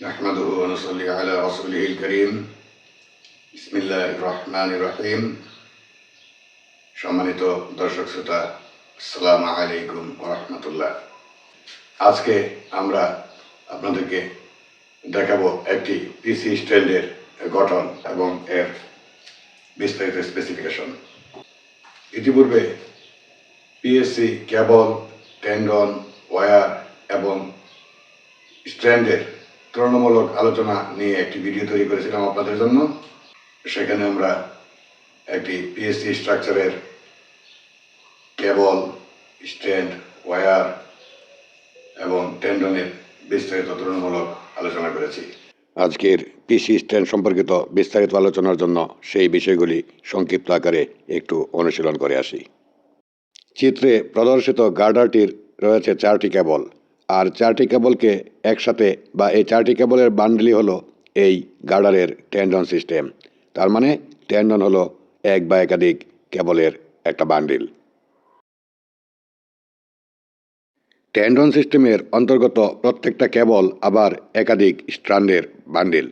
نحمده ونصلي على رسوله الكريم بسم الله الرحمن الرحيم সম্মানিত দর্শক শ্রোতা আসসালাম আলাইকুম রহমতুল্লাহ আজকে আমরা আপনাদেরকে দেখাবো একটি পিসি স্ট্যান্ডের গঠন এবং এর বিস্তারিত স্পেসিফিকেশন ইতিপূর্বে পিএসসি কেবল টেন্ডন ওয়্যার এবং স্ট্যান্ডের তুলনামূলক আলোচনা নিয়ে একটি ভিডিও তৈরি করেছিলাম আপনাদের জন্য। সেখানে আমরা একটি পিএসসি স্ট্রাকচারের কেবল স্ট্যান্ড ওয়্যার এবং টেন্ডনের বিস্তারিত তুলনামূলক আলোচনা করেছি। আজকের পিসি স্ট্যান্ড সম্পর্কিত বিস্তারিত আলোচনার জন্য সেই বিষয়গুলি সংক্ষিপ্ত আকারে একটু অনুশীলন করে আসি। চিত্রে প্রদর্শিত গার্ডারটির রয়েছে চারটি কেবল আর চারটি কেবলকে একসাথে বা এই চারটি কেবলের বান্ডেলই হলো এই গার্ডারের টেন্ডন সিস্টেম। তার মানে টেন্ডন হলো এক বা একাধিক কেবলের একটা বান্ডিল। টেন্ডন সিস্টেমের অন্তর্গত প্রত্যেকটা কেবল আবার একাধিক স্ট্র্যান্ডের বান্ডিল।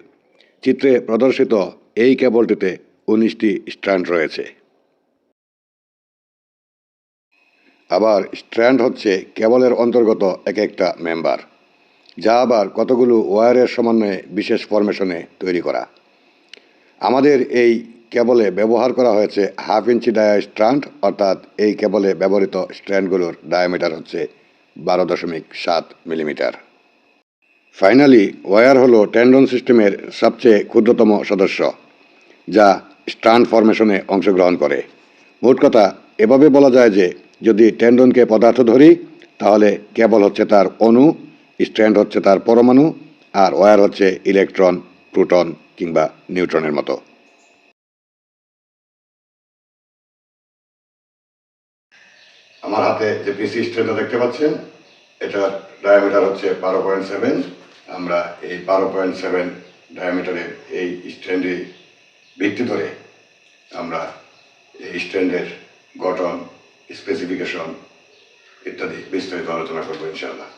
চিত্রে প্রদর্শিত এই কেবলটিতে উনিশটি স্ট্র্যান্ড রয়েছে। আবার স্ট্র্যান্ড হচ্ছে কেবলের অন্তর্গত এক একটা মেম্বার, যা আবার কতগুলো ওয়্যারের সমন্বয়ে বিশেষ ফরমেশনে তৈরি করা। আমাদের এই কেবলে ব্যবহার করা হয়েছে হাফ ইঞ্চি ডায়া স্ট্র্যান্ড, অর্থাৎ এই কেবলে ব্যবহৃত স্ট্র্যান্ডগুলোর ডায়ামিটার হচ্ছে বারো দশমিক সাত মিলিমিটার। ফাইনালি ওয়্যার হলো টেন্ডন সিস্টেমের সবচেয়ে ক্ষুদ্রতম সদস্য, যা স্ট্রান্ড ফরমেশনে অংশগ্রহণ করে। মোট কথা, এভাবে বলা যায় যে যদি টেন্ডনকে পদার্থ ধরি, তাহলে কেবল হচ্ছে তার অণু স্ট্র্যান্ড হচ্ছে তার পরমাণু, আর ওয়ার হচ্ছে ইলেকট্রন প্রোটন কিংবা নিউট্রনের মতো। আমার হাতে যে পিসি স্ট্যান্ডটা দেখতে পাচ্ছেন, এটার ডায়ামিটার হচ্ছে বারো পয়েন্ট সেভেন আমরা এই বারো পয়েন্ট সেভেন ডায়ামিটারের এই স্ট্যান্ডে ভিত্তি ধরে আমরা এই স্ট্যান্ডের গঠন স্পেসিফিকেশন ইত্যাদি বিস্তারিত আলোচনা করব ইনশাআল্লাহ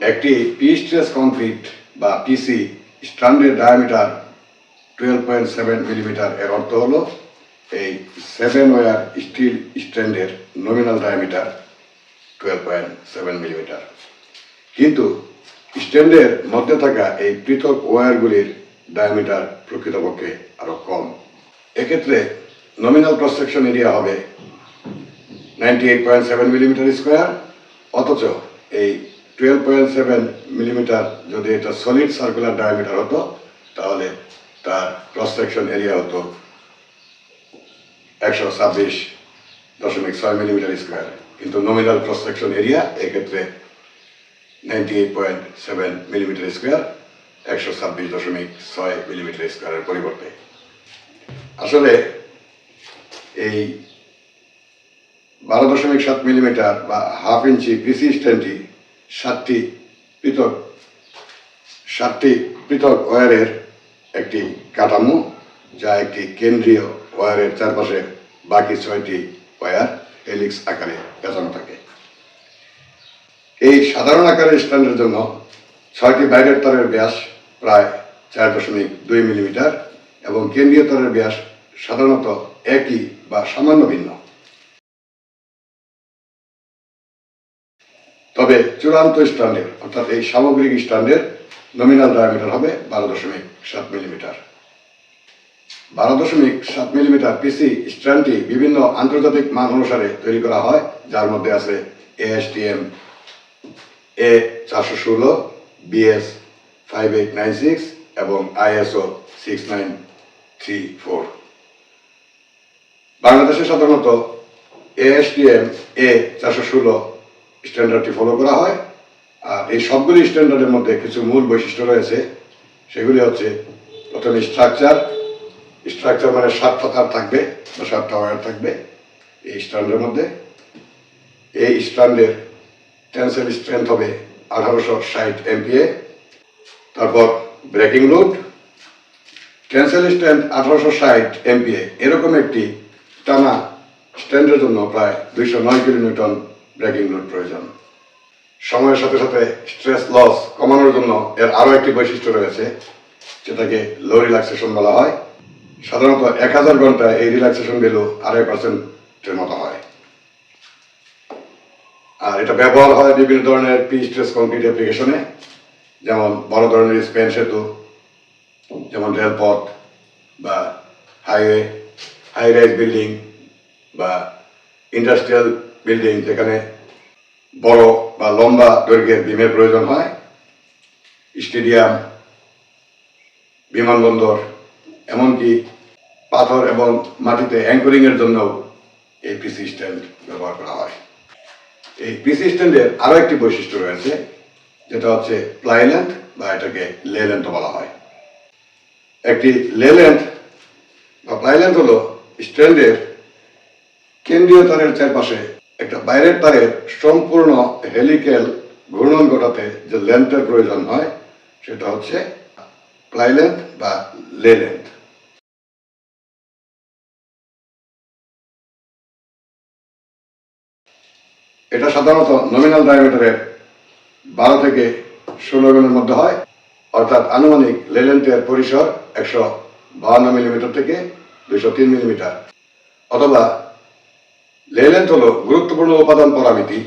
একটি পি স্ট্রেস কংক্রিট বা পিসি স্ট্যান্ডের diameter twelve point seven millimetre এর অর্থ হলো এই সেভেন ওয়ার স্টিল স্ট্যান্ডের nominal diameter twelve point seven millimetre কিন্তু স্ট্যান্ডের মধ্যে থাকা এই পৃথক ওয়্যারগুলির ডায়ামিটার প্রকৃতপক্ষে আরও কম। এক্ষেত্রে নমিনাল ক্রস সেকশন এরিয়া হবে ninety eight point seven millimetre square অথচ এই টুয়েলভ পয়েন্ট সেভেন মিলিমিটার যদি এটা সলিড সার্কুলার ডায়ামিটার হতো, তাহলে তার ক্রস সেকশন এরিয়া হতো একশো ছাব্বিশ দশমিক ছয় মিলিমিটার স্কোয়ার কিন্তু নমিনাল ক্রস সেকশন এরিয়া এক্ষেত্রে ninety eight point seven millimetre square একশো ছাব্বিশ দশমিক ছয় মিলিমিটার স্কোয়ারের পরিবর্তে। আসলে এই বারো দশমিক সাত মিলিমিটার বা হাফ ইঞ্চি পিসি স্ট্যান্ডটি সাতটি পৃথক সাতটি পৃথক ওয়ারের একটি কাঠামো, যা একটি কেন্দ্রীয় ওয়ারের চারপাশে বাকি ছয়টি ওয়ার হেলিক্স আকারে পেঁচানো থাকে। এই সাধারণ আকারের স্ট্যান্ডের জন্য ছয়টি বাইরের তারের ব্যাস প্রায় চার দশমিক দুই মিলিমিটার এবং কেন্দ্রীয় তারের ব্যাস সাধারণত একই বা সামান্য ভিন্ন। চূড়ান্ত স্ট্যান্ডের অর্থাৎ এই সামগ্রিক স্ট্যান্ডের নমিনাল ডায়ামিটার হবে বারো দশমিক সাত মিলিমিটার বারো দশমিক সাত মিলিমিটার পিসি স্ট্যান্ডটি বিভিন্ন আন্তর্জাতিক মান অনুসারে তৈরি করা হয়, যার মধ্যে আছে এএসটিএম এ চারশো ষোলো BS five eight nine six এবং ISO six nine three four বাংলাদেশে সাধারণত এএসটিএম এ চারশো ষোলো স্ট্যান্ডার্ডটি ফলো করা হয়। আর এই সবগুলি স্ট্যান্ডার্ডের মধ্যে কিছু মূল বৈশিষ্ট্য রয়েছে। সেগুলি হচ্ছে, প্রথমে স্ট্রাকচার স্ট্রাকচার মানে সাতটা তার থাকবে বা সাতটা ওয়ার থাকবে এই স্ট্যান্ডের মধ্যে। এই স্ট্যান্ডের টেন্সেল স্ট্রেংথ হবে আঠারোশো ষাট এমপিএ তারপর ব্রেকিং লোড টেন্সেল স্ট্রেংথ আঠারোশো ষাট এমপিএ এরকম একটি টানা স্ট্যান্ডের জন্য প্রায় দুইশো নয় কিলোমিটার ব্রেকিং লোড প্রয়োজন। সময়ের সাথে সাথে স্ট্রেস লস কমানোর জন্য এর আরও একটি বৈশিষ্ট্য রয়েছে, যেটাকে লো রিল্যাক্সেশন বলা হয়। সাধারণত এক হাজার ঘণ্টা এই রিল্যাক্সেশন ভ্যালু আড়াই পার্সেন্টের মতো হয়। আর এটা ব্যবহার হয় বিভিন্ন ধরনের পি স্ট্রেস কংক্রিট অ্যাপ্লিকেশনে যেমন বড় ধরনের স্পেন সেতু, যেমন রেলপথ বা হাইওয়ে হাই রাইজ বিল্ডিং বা ইন্ডাস্ট্রিয়াল বিল্ডিং যেখানে বড় বা লম্বা দৈর্ঘ্যের বিমের প্রয়োজন হয়, স্টেডিয়াম, বিমানবন্দর, এমনকি পাথর এবং মাটিতে অ্যাঙ্করিং এর জন্য এই পিসি স্ট্যান্ড ব্যবহার করা হয়। এই পিসি স্ট্যান্ডের আরও একটি বৈশিষ্ট্য রয়েছে, যেটা হচ্ছে প্লাইল্যান্ড বা এটাকে লেল্যান্ড বলা হয়। একটি লেল্যান্ড বা প্লাইল্যান্ড হলো স্ট্যান্ডের কেন্দ্রীয় তারের চারপাশে একটা বাইরের তারের সম্পূর্ণ হেলিক্যাল ঘূর্ণন ঘটাতে যে লেন্থের প্রয়োজন হয়, সেটা হচ্ছে প্লাইল্যান্ড বা লেল্যান্ড এটা সাধারণত নমিনাল ডায়ামিটারের বারো থেকে ষোলো গুণের মধ্যে হয়, অর্থাৎ আনুমানিক লেলেন্থের পরিসর একশো বাহান্ন মিলিমিটার থেকে দুইশো তিন মিলিমিটার, অথবা লেলেন্থ হল গুরুত্বপূর্ণ উপাদান পরামিতি,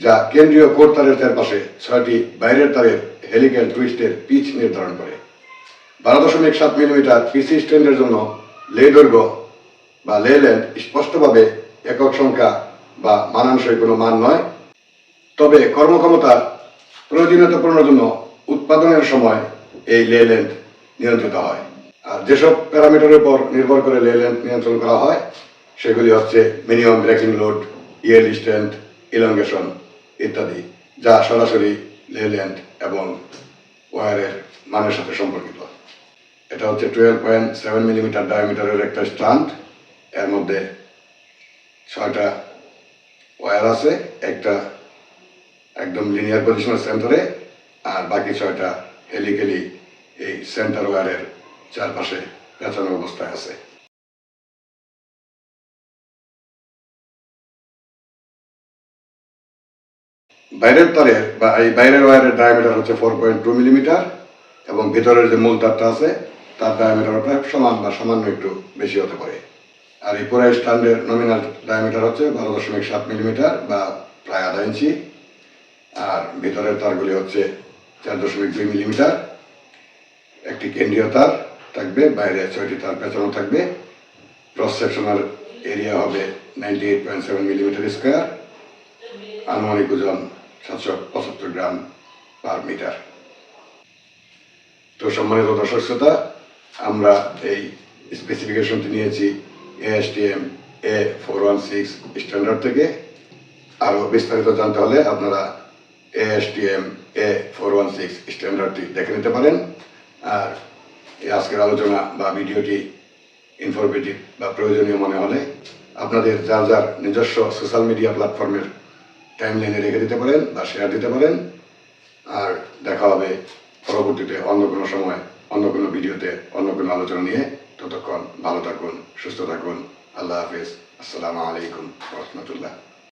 যা কেন্দ্রীয় কোর তারের চারপাশে ছয়টি বাইরের তারের হেলিক্যাল টুইস্টের পিচ নির্ধারণ করে। বারো দশমিক সাত মিলিমিটার পিসি স্ট্যান্ডের জন্য লে দৈর্ঘ্য বা লে লেন্থ স্পষ্টভাবে একক সংখ্যা বা মানানসই কোনো মান নয়। তবে কর্মক্ষমতার প্রয়োজনীয়তা পূরণের জন্য উৎপাদনের সময় এই লে লেন্থ নিয়ন্ত্রিত হয়। আর যেসব প্যারামিটারের উপর নির্ভর করে লে লেন্থ নিয়ন্ত্রণ করা হয় সেগুলি হচ্ছে minimum breaking load yield strength elongation ইত্যাদি, যা সরাসরি লে লেন্থ এবং ওয়ারের মানের সাথে সম্পর্কিত। এটা হচ্ছে টুয়েলভ পয়েন্ট সেভেন মিলিমিটার ডায়ামিটারের একটা স্ট্যান্ড। এর মধ্যে ছয়টা ওয়্যার আছে, একটা একদম লিনিয়ার পজিশনের সেন্টারে আর বাকি ছয়টা হেলিকেলি এই সেন্টার ওয়্যারের চারপাশে পেঁচানো অবস্থায় আছে। বাইরের তারের বা এই বাইরের ওয়ারের ডায়ামিটার হচ্ছে ফোর পয়েন্ট টু মিলিমিটার এবং ভিতরের যে মূল তারটা আছে, তার ডায়ামিটার প্রায় সমান বা সামান্য একটু বেশি হতে পারে। আর এই পুরো স্ট্যান্ডের নমিনাল ডায়ামিটার হচ্ছে বারো দশমিক সাত মিলিমিটার বা প্রায় আধা ইঞ্চি। আর ভিতরের তারগুলি হচ্ছে চার দশমিক দুই মিলিমিটার একটি কেন্দ্রীয় তার থাকবে, বাইরে ছয়টি তার পেঁচানো থাকবে। ক্রস এরিয়া হবে ninety eight point seven millimetre square আনুমানিক ওজন সাতশো পঁচাত্তর গ্রাম পার মিটার তো সম্মানিত দর্শক শ্রোতা, আমরা এই স্পেসিফিকেশনটি নিয়েছি ASTM A four one six standard থেকে। আরও বিস্তারিত জানতে হলে আপনারা ASTM A four one six স্ট্যান্ডার্ডটি দেখে নিতে পারেন। আর এই আজকের আলোচনা বা ভিডিওটি ইনফরমেটিভ বা প্রয়োজনীয় মনে হলে আপনাদের যার যার নিজস্ব সোশ্যাল মিডিয়া প্ল্যাটফর্মের টাইমলাইনে রেখে দিতে পারেন বা শেয়ার দিতে পারেন। আর দেখা হবে পরবর্তীতে অন্য কোনো সময়, অন্য কোনো ভিডিওতে, অন্য কোনো আলোচনা নিয়ে। ততক্ষণ ভালো থাকুন, সুস্থ থাকুন। আল্লাহ হাফিজ। আসসালামু আলাইকুম রহমতুল্লাহ।